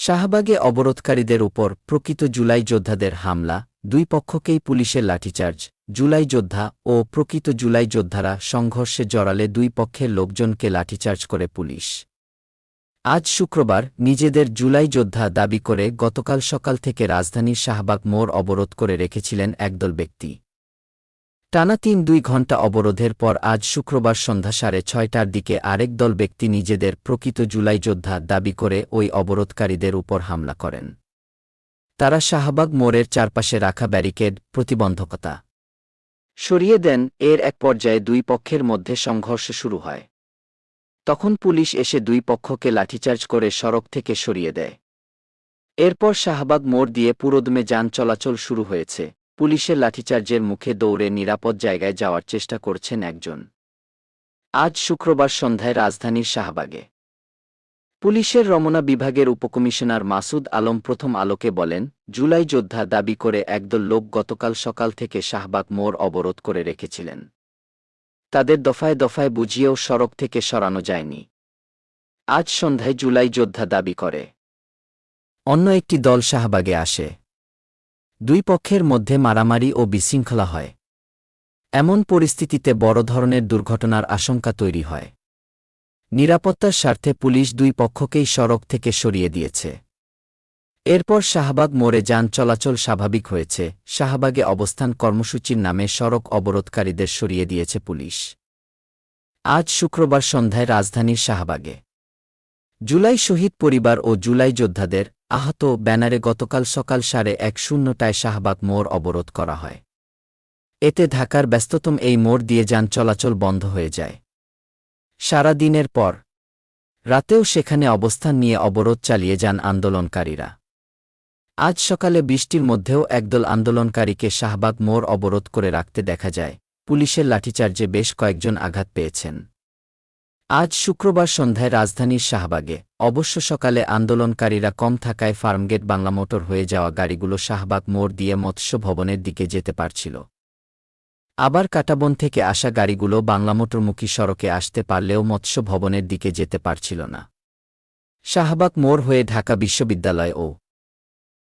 শাহবাগে অবরোধকারীদের উপর প্রকৃত জুলাই যোদ্ধাদের হামলা, দুই পক্ষকেই পুলিশের লাঠিচার্জ, জুলাই যোদ্ধা ও প্রকৃত জুলাই যোদ্ধারা সংঘর্ষে জড়ালে দুই পক্ষের লোকজনকে লাঠিচার্জ করে পুলিশ। আজ শুক্রবার নিজেদের জুলাই যোদ্ধা দাবি করে গতকাল সকাল থেকে রাজধানীর শাহবাগ মোড় অবরোধ করে রেখেছিলেন একদল ব্যক্তি। টানা তিন দুই ঘণ্টা অবরোধের পর আজ শুক্রবার সন্ধ্যা সাড়ে ছয়টার দিকে আরেক দল ব্যক্তি নিজেদের প্রকৃত জুলাই যোদ্ধা দাবি করে ওই অবরোধকারীদের উপর হামলা করেন। তারা শাহবাগ মোড়ের চারপাশে রাখা ব্যারিকেড, প্রতিবন্ধকতা সরিয়ে দেন, এর এক পর্যায়ে দুই পক্ষের মধ্যে সংঘর্ষ শুরু হয়। তখন পুলিশ এসে দুই পক্ষকে লাঠিচার্জ করে সড়ক থেকে সরিয়ে দেয়। এরপর শাহবাগ মোড় দিয়ে পুরোদমে যান চলাচল শুরু হয়েছে। পুলিশের লাঠিচার্জের মুখে দৌড়ে নিরাপদ জায়গায় যাওয়ার চেষ্টা করছেন একজন। আজ শুক্রবার সন্ধ্যায় রাজধানীর শাহবাগে। পুলিশের রমনা বিভাগের উপকমিশনার মাসুদ আলম প্রথম আলোকে বলেন, জুলাই যোদ্ধা দাবি করে একদল লোক গতকাল সকাল থেকে শাহবাগ মোড় অবরোধ করে রেখেছিলেন। তাদের দফায় দফায় বুঝিয়েও সড়ক থেকে সরানো যায়নি। আজ সন্ধ্যায় জুলাই যোদ্ধা দাবি করে। অন্য একটি দল শাহবাগে আসে। দুই পক্ষের মধ্যে মারামারি ও বিশৃঙ্খলা হয়। এমন পরিস্থিতিতে বড় ধরনের দুর্ঘটনার আশঙ্কা তৈরি হয়। নিরাপত্তার স্বার্থে পুলিশ দুই পক্ষকেই সড়ক থেকে সরিয়ে দিয়েছে। এরপর শাহবাগ মোড়ে যান চলাচল স্বাভাবিক হয়েছে। শাহবাগে অবস্থান কর্মসূচির নামে সড়ক অবরোধকারীদের সরিয়ে দিয়েছে পুলিশ। আজ শুক্রবার সন্ধ্যায় রাজধানীর শাহবাগে। জুলাই শহীদ পরিবার ও জুলাই যোদ্ধাদের আহত ব্যানারে গতকাল সকাল সাড়ে এক শূন্যটায় শাহবাগ মোড় অবরোধ করা হয়। এতে ঢাকার ব্যস্ততম এই মোড় দিয়ে যান চলাচল বন্ধ হয়ে যায়। সারা দিনের পর, রাতেও সেখানে অবস্থান নিয়ে অবরোধ চালিয়ে যান আন্দোলনকারীরা। আজ সকালে বৃষ্টির মধ্যেও একদল আন্দোলনকারীকে শাহবাগ মোড় অবরোধ করে রাখতে দেখা যায়। পুলিশের লাঠিচার্জে বেশ কয়েকজন আঘাত পেয়েছেন। আজ শুক্রবার সন্ধ্যায় রাজধানীর শাহবাগে। অবশ্য সকালে আন্দোলনকারীরা কম থাকায় ফার্মগেট বাংলা মোটর হয়ে যাওয়া গাড়িগুলো শাহবাগ মোড় দিয়ে মৎস্য ভবনের দিকে যেতে পারছিল। আবার কাটাবন থেকে আসা গাড়িগুলো বাংলা মোটরমুখী সড়কে আসতে পারলেও মৎস্য ভবনের দিকে যেতে পারছিল না। শাহবাগ মোড় হয়ে ঢাকা বিশ্ববিদ্যালয় ও